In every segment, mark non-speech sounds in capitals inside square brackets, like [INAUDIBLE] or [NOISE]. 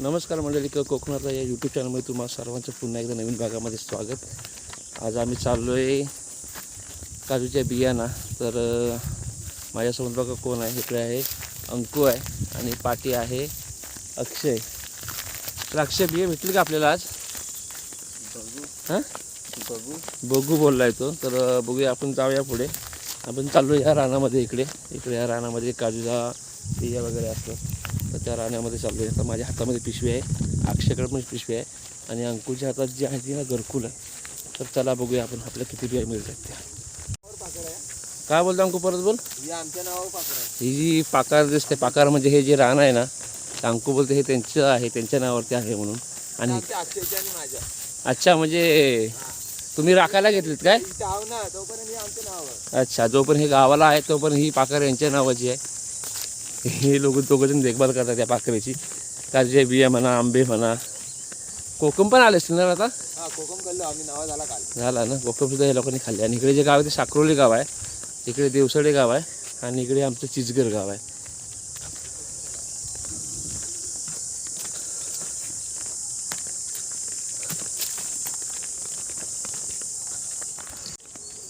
नमस्कार मंडळी क कोकणातला या यूट्यूब चॅनलमध्ये तुम्हाला सर्वांचं पुन्हा एकदा नवीन भागामध्ये स्वागत. आज आम्ही चाललो आहे काजूच्या बियाणा. तर माझ्यासमोर बघा कोण आहे. इकडे आहे अंकू आहे आणि पाटी आहे अक्षय. तर अक्षय बिया भेटली का आपल्याला आज? हां? बघू बघू बोललाय तो. तर बघूया आपण जाऊया पुढे. आपण चाललो या रानामध्ये इकडे. इकडे या रानामध्ये काजूचा बिया वगैरे असतात. तर त्या रानामध्ये चाललो आहे तर माझ्या हातामध्ये पिशवी आहे. अक्षयकडे पण पिशवी आहे. आणि अंकुच्या हातात जी आहे ती ना घरकुल आहे. तर चला बघूया आपण आपल्या किती बिया मिळतात त्या. काय बोलतो अंकू परत बोल. ही आमच्या नावावर ही जी पाकार दिसते पाकार म्हणजे हे जे रान आहे ना अंकू बोलते हे त्यांचं आहे त्यांच्या नावावरती आहे म्हणून. आणि अच्छा म्हणजे तुम्ही राखायला घेतलीत काय? ही अच्छा जोपर्यंत हे गावाला आहे तोपर्यंत ही पाकर यांच्या नावाची आहे. हे लोक दोघंजण देखभाल करतात त्या पाकरीची काजूचे बिया म्हणा आंबे म्हणा. कोकम पण आले असतील ना आता? हा कोकम कल्लो आम्ही नावा झाला काल. झाला ना? कोकम सुद्धा हे लोकांनी खाल्ले. आणि इकडे जे गाव आहे ते साकरोली गाव आहे. इकडे देवसडे गाव आहे. आणि इकडे आमचं चिचगर गाव आहे.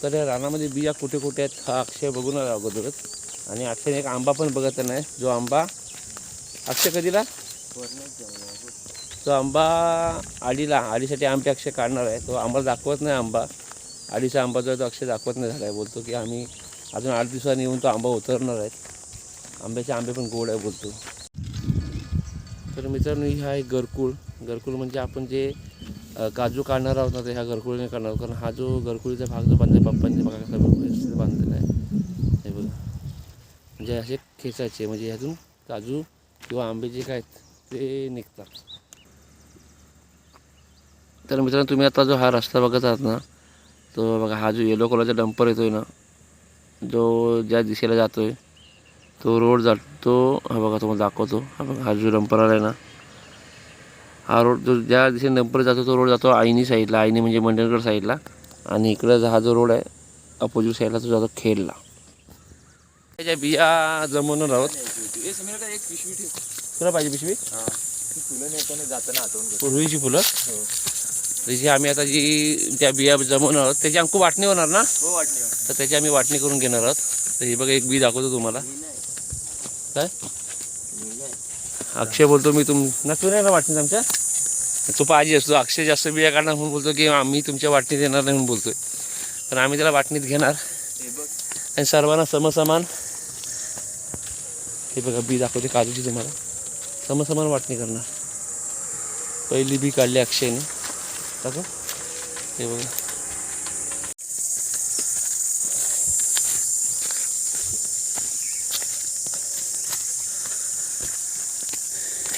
तर या रानामध्ये बिया कुठे कुठे आहेत हा अक्षय बघून आला अगोदरच. आणि अक्षय एक आंबा पण बघत नाही. जो आंबा अक्षय कधीला? तो आंबा आडीला आडीसाठी आंबे अक्षय काढणार आहे. तो आम्हाला दाखवत नाही आंबा. आडीचा आंबा जो आहे तो अक्षय दाखवत नाही झाला आहे बोलतो की आम्ही अजून आठ दिवसांनी येऊन तो आंबा उतरणार आहेत आंब्याचे आंबे पण गोड आहे बोलतो. तर मित्रांनो ही आहे गरकुळ गरकुळ म्हणजे आपण जे काजू काढणार आहोत ना ते ह्या गरकुळीने काढणार आहोत. कारण हा जो गरकुळीचा भाग जो बांधला पप्पांनी बघा कसा व्यवस्थित बांधलेला आहे हे बघा म्हणजे असे खेचायचे म्हणजे ह्यातून काजू किंवा आंबे जे काय आहेत ते निघतात. तर मित्रांनो तुम्ही आता जो हा रस्ता बघत आहात ना तो बघा हा जो येलो कलरचा डंपर येतोय ना जो ज्या दिशेला जातोय तो रोड जातो हा बघा तुम्हाला दाखवतो. हा बघा हा जो डंपर आला आहे ना हा रोड जो ज्या दिशेने डंपर जातो तो रोड जातो आईनी साईडला आईनी म्हणजे मंडणगड साईडला आणि इकडं हा जो रोड आहे अपोजिट साईडला तो जातो खेडला. त्याच्या बिया पिशवी ठेव तुला पाहिजे पिशवी? हा पूर्वीची फुलं? हो त्याची आम्ही आता जी त्या बिया जमवणार आहोत त्याची अंकू वाटणी होणार ना? हो तर त्याची आम्ही वाटणी करून घेणार आहोत. तर हे बघा एक बी दाखवतो तुम्हाला. काय? अक्षय बोलतो मी तुम ना तू नाही ना वाटणीत आमच्या? तो पाहिजे असतो अक्षय जास्त बिया काढणार म्हणून बोलतो की आम्ही तुमच्या वाटणीत येणार नाही म्हणून बोलतोय. पण आम्ही त्याला वाटणीत घेणार. आणि सर्वांना समसमान हे बघा बी दाखवते काजूची तुम्हाला. समसमान वाटणी करणार. पहिली बी काढली अक्षयने. दाखव. हे बघा.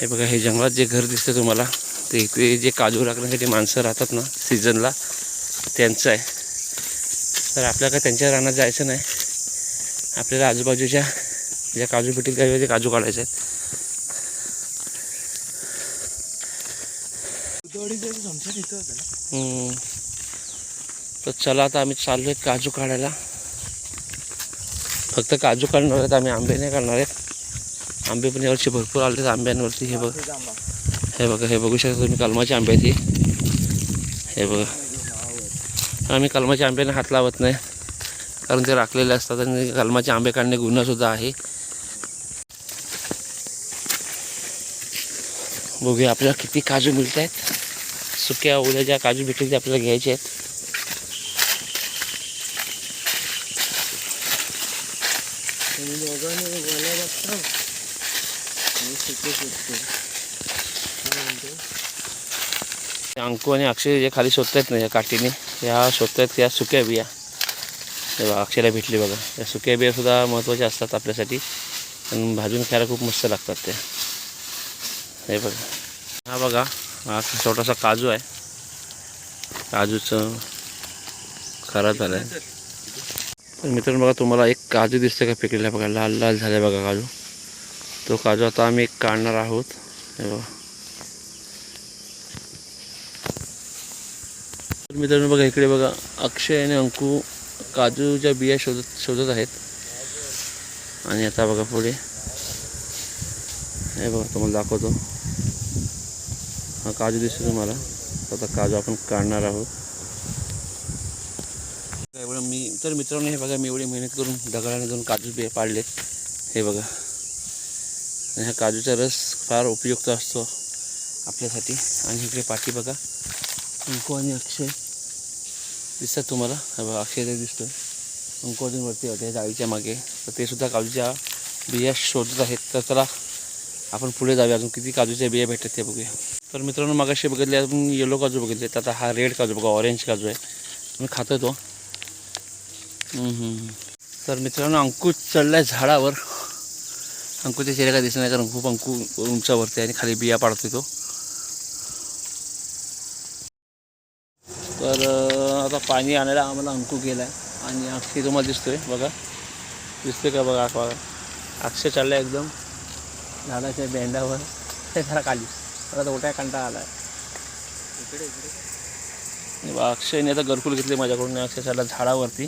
हे बघा हे जंगलात जे घर दिसतं तुम्हाला ते इथे जे काजू राखण्यासाठी माणसं राहतात ना सीझनला त्यांचं आहे. तर आपल्याला त्यांच्या रानात जायचं नाही. आपल्याला आजूबाजूच्या ज्या काजू पेटीत काही ते काजू काढायचे आहेत. तर चला आता आम्ही चाललो आहे काजू काढायला. फक्त काजू काढणार आहेत आम्ही आंबे नाही काढणार आहेत. आंबे पण यावर्षी भरपूर आले आहेत आंब्यांवरती. हे बघ. हे बघा हे बघू शकता तुम्ही कलमाचे आंबे आहेत हे. हे बघा. आम्ही कलमाच्या आंब्याने हात लावत नाही. कारण ते राखलेले असतात आणि कलमाचे आंबे काढणे गुन्हासुद्धा आहे. बघूया आपल्याला किती काजू मिळत आहेत सुक्या ओल्या ज्या काजू भेटतील ते आपल्याला घ्यायचे आहेत. अंकू आणि अक्षय जे खाली शोधतायत ना या काठीने ह्या शोधतायत त्या सुक्या बिया. हे बघा अक्षयला भेटली बघा. त्या सुक्या बिया सुद्धा महत्त्वाच्या असतात आपल्यासाठी. आणि भाजून खायला खूप मस्त लागतात त्या. हे बघा. हा बघा हा छोटासा काजू आहे. काजूचं खराब झालं आहे. तर मित्रांनो बघा तुम्हाला एक काजू दिसतं का पिकलेला बघा लाल लाल झाला बघा काजू. तो काजू आता आम्ही काढणार आहोत. हे बघा. तर मित्रांनो बघा इकडे बघा अक्षय आणि अंकू काजूच्या बिया शोधत शोधत आहेत. आणि आता बघा पुढे. हे बघा तुम्हाला दाखवतो. हा काजू दिसतो तुम्हाला. आता काजू आपण काढणार आहोत. एवढं मी तर मित्रांनो हे बघा मी एवढी मेहनत करून दगडाने दोन काजू बे पाडलेत. हे बघा. आणि ह्या काजूचा रस फार उपयुक्त असतो आपल्यासाठी. आणि इकडे पाठी बघा. अंकू आणि अक्षय दिसतात तुम्हाला. हे बघा अक्षय ते दिसतो अंकू अजून वरती होते जाळीच्या मागे. तर ते सुद्धा काजूच्या बिया शोधत आहेत. तर चला आपण पुढे जाऊया. अजून किती काजूच्या बिया भेटतात ते बघूया. तर मित्रांनो मगाशी बघितले आपण येलो काजू बघितले. तर आता हा रेड काजू बघा ऑरेंज काजू आहे. मी खातो तो. तर मित्रांनो अंकुश चढला झाडावर. अंकुच्या चेहऱ्या काय दिसत नाही कारण खूप अंकू उंचावरती आहे आणि खाली बिया पाडतोय तो. तर आता पाणी आणायला आम्हाला अंकू गेला आहे आणि अक्षय तुम्हाला दिसतोय बघा. दिसतोय का बघा बघा अक्षय चाललाय एकदम. झाडाच्या बेंडावर ते जरा खाली. तर मोठ्या कंटा आला आहे अक्षयने आता घरकुल घेतले माझ्याकडून अक्षय चालला झाडावरती.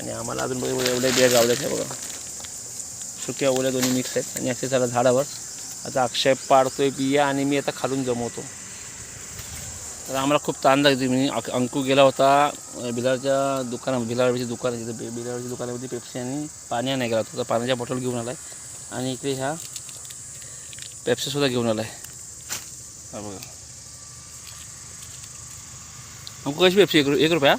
आणि आम्हाला अजून बघा एवढ्या बिया गावल्यात हे बघा. सुक्या ओल्या दोन्ही मिक्स आहेत. आणि अक्षय झाडावर. आता अक्षय पाडतोय बिया आणि मी आता खालून जमवतो. तर आम्हाला खूप ताण लागते मी अक- गेला होता बिलारच्या दुकानात बिलारची दुकान आहे तिथं. बिलारच्या दुकानामध्ये पेप्सी आणि पाणी नाही गेला होता. तर पाण्याच्या बॉटल घेऊन आला आहे आणि इकडे ह्या पेप्सीसुद्धा घेऊन आला आहे हा बघा. अंकू कशी पेप्सी एक रु- एक रुपया?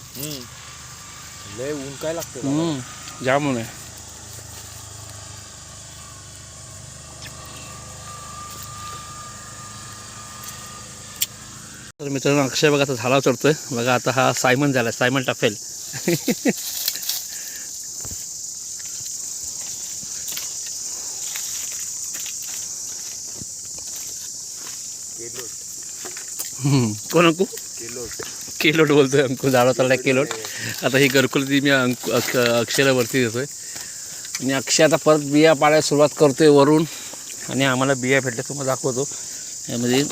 लय ऊन काय लागतं जाम आहे. तर मित्रांनो अक्षय बघा आता झाला चढतोय. बघा आता हा सायमन झाला सायमन टफेल केलोट हम्म, कोण अंकू? केलोट. केलोट बोलतोय अंकू झाडा चाललाय केलोट. आता ही घरकुल ती मी अंकु अक्ष अक्षयला वरती देतोय आणि अक्षय आता परत बिया पाडायला सुरुवात करतोय वरून. आणि आम्हाला बिया भेटल्या तुम्हाला दाखवतो. यामध्ये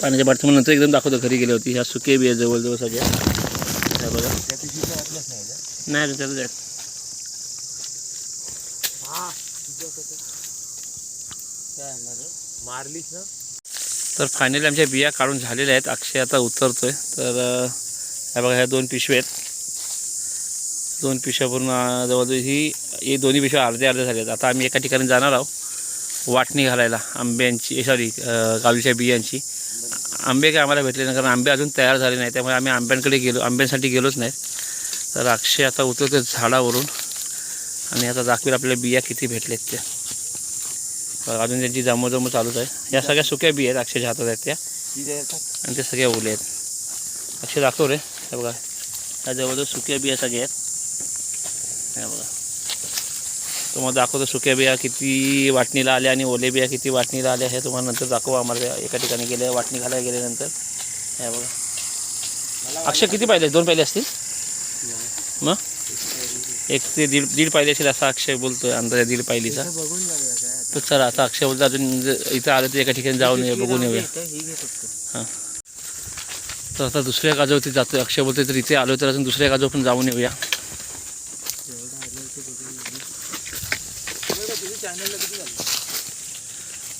पाण्याच्या बाटली नंतर एकदम दाखवतो घरी गेली होती. ह्या सुके बिया जवळजवळ सगळ्या. बघा. नाही. हा आणणार रे? मारलीस ना? तर फायनली आमच्या बिया काढून झालेल्या आहेत. अक्षय आता उतरतो आहे तर ह्या बघा ह्या दोन पिशव्या आहेत. दोन पिशव्या पूर्ण जवळजवळ ही हे दोन्ही पिशव्या अर्ध्या अर्ध्या झाल्या आहेत आता आम्ही एका ठिकाणी जाणार आहोत. वाटणी घालायला आंब्यांची eh, सॉरी काजूच्या बियांची. आंबे काय आम्हाला भेटले नाही कारण आंबे अजून तयार झाले नाही त्यामुळे आम्ही आंब्यांकडे गेलो आंब्यांसाठी गेलोच नाही तर अक्षय आता उतरतो झाडावरून. आणि आता दाखवेल आपल्याला बिया किती भेटलेत त्या. अजून त्यांची जमवजमव चालूच आहे. या सगळ्या सुक्या बिया आहेत अक्षयच्या हातात आहेत त्या. आणि ते सगळे ओले आहेत. अक्षय दाखव रे. हे बघा. ह्या जवळजवळ सुक्या बिया सगळ्या आहेत. हे बघा. तुम्हाला दाखवतो सुक्या बिया किती वाटणीला आल्या आणि ओले बिया किती वाटणीला आल्या हे तुम्हाला नंतर दाखवू. आम्हाला एका ठिकाणी गेले वाटणी घालायला गेल्यानंतर हे बघा. अक्षय किती पाहिले दोन पाहिले असतील? मग? एक ते दीड दीड पाहिले असेल असा अक्षय बोलतोय अंदाजे दीड पाहिलीचा. तर चला आता अक्षय बोलतो अजून इथं आलं तर एका ठिकाणी जाऊन ये बघून येऊया. ही तर आता दुसऱ्या काजवरती जातोय. अक्षय बोलतोय तर इथे आलो तर अजून दुसऱ्या काजवर पण जाऊन येऊया.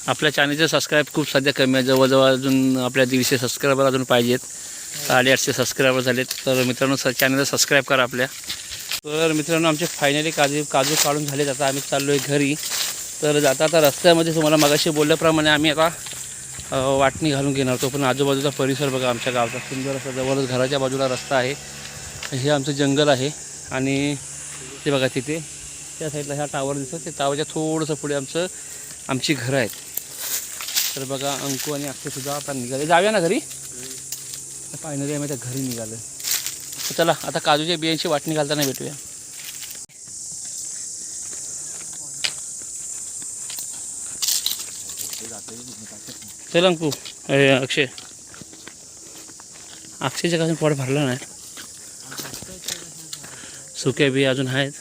आपल्या चॅनलचे सबस्क्राईब खूप सध्या कमी आहे जवळजवळ अजून आपल्या दीडशे सबस्क्रायबर अजून पाहिजेत. साडेआठशे सबस्क्रायबर झालेत. तर मित्रांनो स चॅनलला सबस्क्राईब करा आपल्या. तर मित्रांनो आमचे फायनली काजू काजू काढून झालेत. आता आम्ही चाललो आहे घरी. तर जाता आता रस्त्यामध्ये तुम्हाला मगाशी बोलल्याप्रमाणे आम्ही आता वाटणी घालून घेणार होतो पण आजूबाजूचा परिसर बघा आमच्या गावचा सुंदर असा जवळच घराच्या बाजूला रस्ता आहे. हे आमचं जंगल आहे आणि ते बघा तिथे त्या साईडला ह्या टावर दिसतं ते टावरच्या थोडंसं पुढे आमचं आमची घरं आहेत. तर बघा अंकू आणि अक्षयसुद्धा आता निघाले. जाऊया ना घरी? फायनली आम्ही त्या घरी निघालं चला आता काजूच्या बियांची वाटणी घालताना भेटूया. चल अंकू. अक्षय. अक्षयच्या कसं पोट भरलं नाही. सुक्या बी अजून आहेत.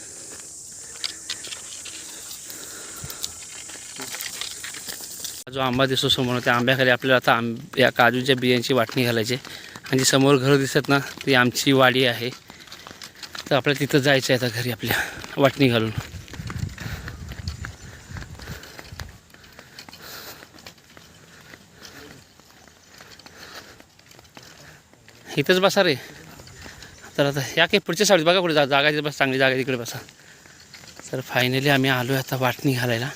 जो आंबा दिसतो समोर त्या आंब्याखाली आपल्याला आता आंब या काजूच्या बियांची वाटणी घालायची आणि जी समोर घरं दिसत ना ती आमची वाडी आहे. तर आपल्याला तिथं जायचं आहे आता घरी आपल्या वाटणी घालून. इथंच बसा रे. तर आता या काही पुढच्या साडीत बघा कुठे जा जागा बस चांगली जागा तिकडे बसा. तर फायनली आम्ही आलो आहे आता वाटणी घालायला.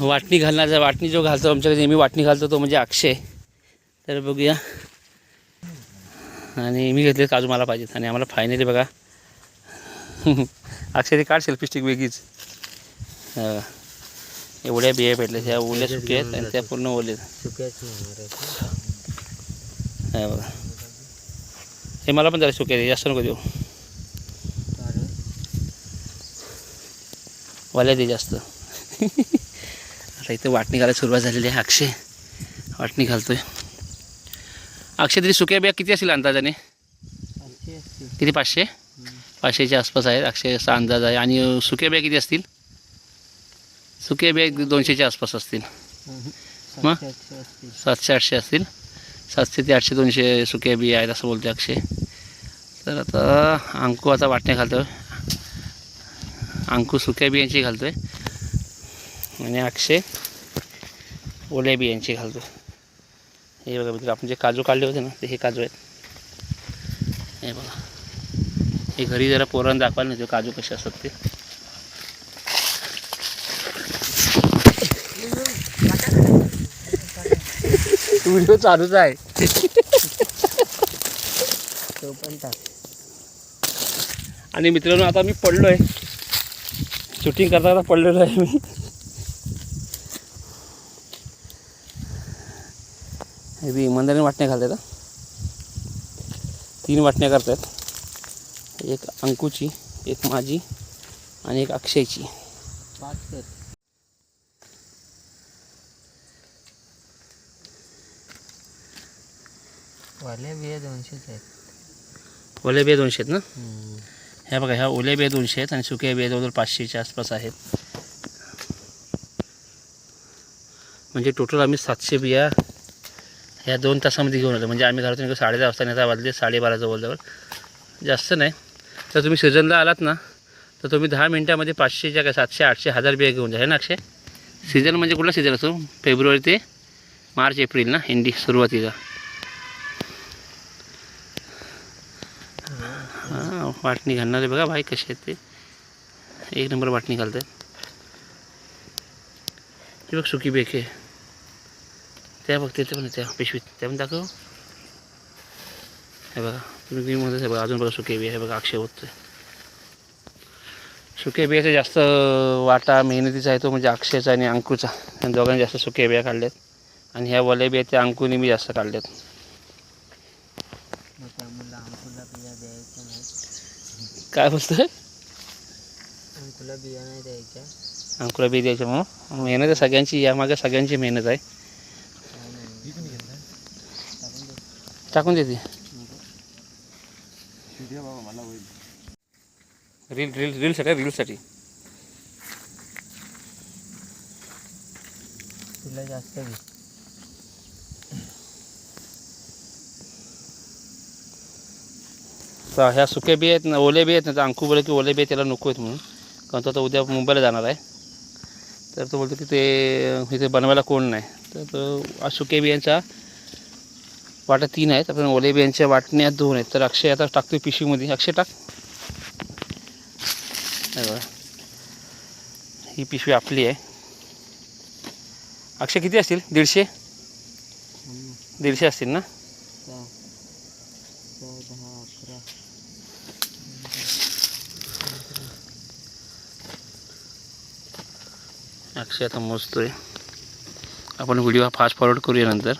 वाटणी घालण्याचा वाटणी जो घालतो आमच्याकडे नेहमी वाटणी घालतो तो म्हणजे अक्षय. तर बघूया. आणि मी घेतले काजू मला पाहिजेत. आणि आम्हाला फायनली बघा. [LAUGHS] अक्षय ते काढ सेल्फी स्टिक वेगळीच. एवढ्या बिया भेटल्या त्या ओल्या सुक्या आहेत आणि त्या पूर्ण ओल्या आहेत. हा बघा. हे मला पण जरा सुक्या दे जास्त नको देऊ. वाल्या दे जास्त. [LAUGHS] आता इथं वाटणी घालायला सुरुवात झालेली आहे अक्षय. वाटणी घालतोय. अक्षय तरी सुक्या बिया किती असतील अंदाजाने? किती पाचशे? पाचशेच्या आसपास आहेत. अक्षयचा अंदाज आहे. आणि सुक्या बिया किती असतील? सुक्या बिया दोनशेच्या आसपास असतील. मग? सातशे आठशे असतील. सातशे ते आठशे दोनशे सुक्या बिया आहेत असं बोलते अक्षय. तर आता अंकू आता वाटण्या घालतो अंकू सुक्या बियांची घालतोय. आणि अक्षय ओल्या बियांची घालतो हे बघा मित्र आपण जे काजू काढले होते ना ते हे काजू आहेत. हे बघा. हे घरी जरा पोरांना दाखवायला नाही ते काजू कसे असतात ते. व्हिडिओ चालूच आहे. तो पण टाक. आणि मित्रांनो आता मी पडलो आहे शूटिंग करताना पडलेलो आहे मी. हे बी इमानदारीने वाटण्या घालतात. तीन वाटण्या करतात एक अंकुची एक माझी आणि एक अक्षयची. पाच वाल्या बिया दोनशेच आहेत. ओल्या बिया दोनशे आहेत ना? ह्या बघा ह्या ओल्या बिया दोनशे आहेत आणि सुक्या बिया जवळजवळ पाचशेच्या आसपास आहेत. म्हणजे टोटल आम्ही सातशे बिया ह्या दोन तासामध्ये घेऊन आलो. म्हणजे आम्ही घरातून साडे दहा वाजता नाही आता वाजले साडेबारा जवळजवळ. जास्त नाही. तर तुम्ही सीझनला आलात ना तर तुम्ही दहा मिनटामध्ये पाचशेच्या काय सातशे आठशे हजार बिया घेऊन जा. है ना अक्षय? सीझन म्हणजे कुठला सीझन असतो? फेब्रुवारी ते मार्च एप्रिल ना? हिंदी सुरुवातीला हां वाटणी घालणारे बघा बाई कसे आहेत ते. एक नंबर वाटणी घालतात हे बघ सुकी आहे. त्या बघ तिथे पण त्या पिशवीत. त्या पण दाखव. हे बघा तुम्ही म्हणत आहे बघा अजून बघा सुके बी हे बघा अक्षय होतं सुके बियाचा जास्त वाटा मेहनतीचा आहे तो म्हणजे अक्षयचा आणि अंकूचा दोघांनी जास्त सुके बिया काढल्यात. आणि ह्या वल्या बिया त्या अंकूने मी जास्त काढल्यात मग त्यामुळे अंकुला बिया द्यायच्या नाही काय बोलतोय? अंकुला बिया नाही द्यायच्या. अंकुला बी द्यायचं मग मेहनत आहे सगळ्यांची यामागे सगळ्यांची मेहनत आहे. टाकून देते रील रील रीलसाठी रीलसाठी तुला जास्त तर ह्या सुक्या बी आहेत ना ओले बी आहेत ना तर अंकू बोले की ओले बी त्याला नको आहेत म्हणून. कारण तो आता उद्या मुंबईला जाणार आहे. तर तो बोलतो की ते इथे बनवायला कोण नाही. तर तो आज सुके बियांचा वाटा तीन आहेत आपण ओले बियांच्या वाटण्यात दोन आहेत. तर अक्षय आता टाकतो पिशवीमध्ये. अक्षय टाक. ही पिशवी आपली आहे. अक्षय किती असतील? दीडशे? दीडशे असतील ना सहा सहा दहा अकरा अक्षय आता मोजतोय. आपण व्हिडिओ हा फास्ट फॉरवर्ड करूया नंतर.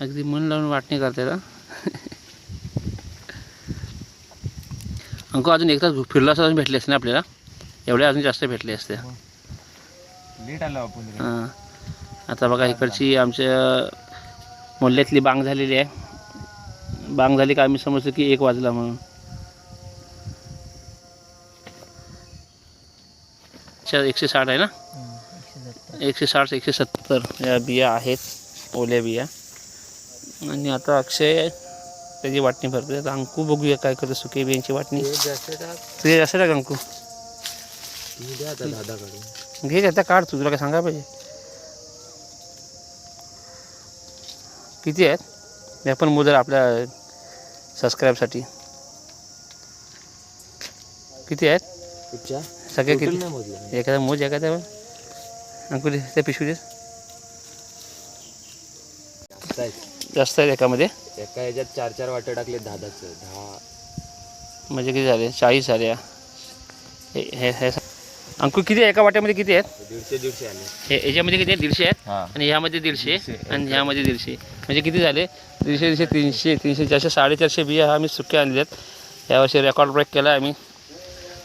अगदी मन लावून वाटणी करते का अंक अजून एक तास फिरला असता अजून भेटले असते ना आपल्याला? एवढे अजून जास्त भेटले असते. हो. लेट आलं आपण हां. आता बघा इकडची आमच्या मोल्ल्यातली बांग झालेली आहे. बांग झाली का आम्ही समजतो की एक वाजला म्हणून. एकशे साठ आहे ना? एकशे साठ एकशे सत्तर या बिया आहेत ओल्या बिया. आणि आता अक्षय त्याची वाटणी भरते आता अंकू बघूया काय करतो सुके बियांची वाटणी. तुझे असं का अंकू. घे त्या काढ तू तुला काय सांगा पाहिजे. किती आहेत? मी आपण मोजर आपल्या सबस्क्राईबसाठी किती आहेत? सगळे किती? एखादा मोज एखाद्या अंकुल त्या पिशवी दे. जास्त आहेत. आहेत एकामध्ये? एका ह्याच्यात चार चार वाटे टाकले दहा दहाचं दहा. म्हणजे किती झाले? चाळीस झाले. हे हे हे अंकुल किती आहे? एका वाट्यामध्ये किती आहेत? दीडशे दीडशे आले. हे याच्यामध्ये किती आहेत? दीडशे आहेत? हा. आणि ह्यामध्ये दीडशे आणि ह्यामध्ये दीडशे. म्हणजे किती झाले? दीडशे दीडशे तीनशे तीनशे चारशे साडेचारशे बिया आम्ही सुक्या आणल्यात यावर्षी रेकॉर्ड ब्रेक केला आम्ही.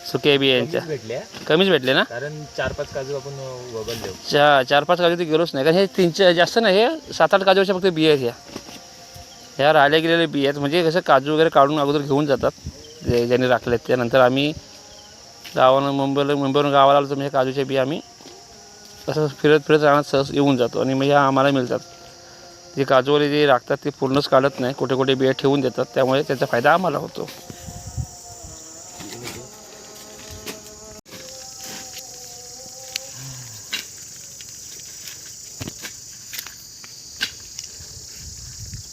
सुक्या बियांच्या भेटले कमीच भेटले ना? कारण चार पाच काजू आपण वगळले चा चार पाच काजू तर गेलोच नाही. कारण हे तीन चार जास्त नाही हे सात आठ काजूच्या फक्त बिया आहेत ह्या. ह्या राहिल्या गेलेल्या बिया आहेत. म्हणजे कसं काजू वगैरे काढून अगोदर घेऊन जातात. जे ज्यांनी राखलेत त्यानंतर आम्ही गावानं मुंबईला मुंबईवरून गावाला आलो तर म्हणजे काजूच्या बिया आम्ही असं फिरत फिरत राहण्यात सहज येऊन जातो. आणि मग ह्या आम्हाला मिळतात. जे काजूवाले जे राखतात ते पूर्णच काढत नाही. कुठे कुठे बिया ठेवून देतात. त्यामुळे त्याचा फायदा आम्हाला होतो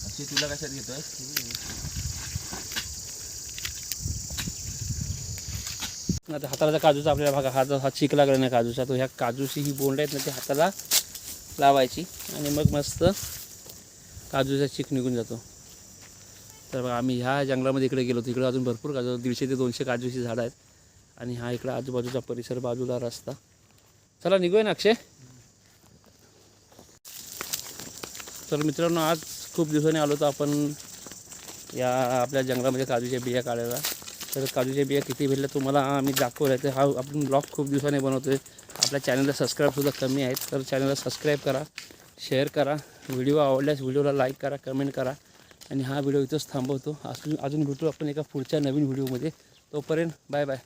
अशी तुला कशात घेतोय आता हाताला काजूचा आपल्याला भागा हात हा चिक लागला नाही काजूचा तो ह्या काजूची ही बोंड आहेत ना ती हाताला लावायची आणि मग मस्त काजूचा चिक निघून जातो. तर बघा आम्ही ह्या जंगलामध्ये इकडे गेलो तिकडे अजून भरपूर काजू दीडशे ते दोनशे काजूची झाडं आहेत. आणि हा इकडे आजूबाजूचा परिसर बाजूला रस्ता. चला निघूया ना अक्षय? तर मित्रांनो आज खूप दिवसांनी आलो तर आपण या आपल्या जंगलामध्ये काजूच्या बिया काढायला. तर काजूच्या बिया किती भेटल्या तुम्हाला आम्ही दाखवलं तर हा आपण ब्लॉग खूप दिवसाने बनवतो आहे आपल्या चॅनलला सबस्क्राईबसुद्धा कमी आहेत. तर चॅनलला सबस्क्राईब करा शेअर करा. व्हिडिओ आवडल्यास व्हिडिओला लाईक करा कमेंट करा. आणि हा व्हिडिओ इथंच थांबवतो. अजून अजून भेटू आपण एका पुढच्या नवीन व्हिडिओमध्ये तोपर्यंत बाय बाय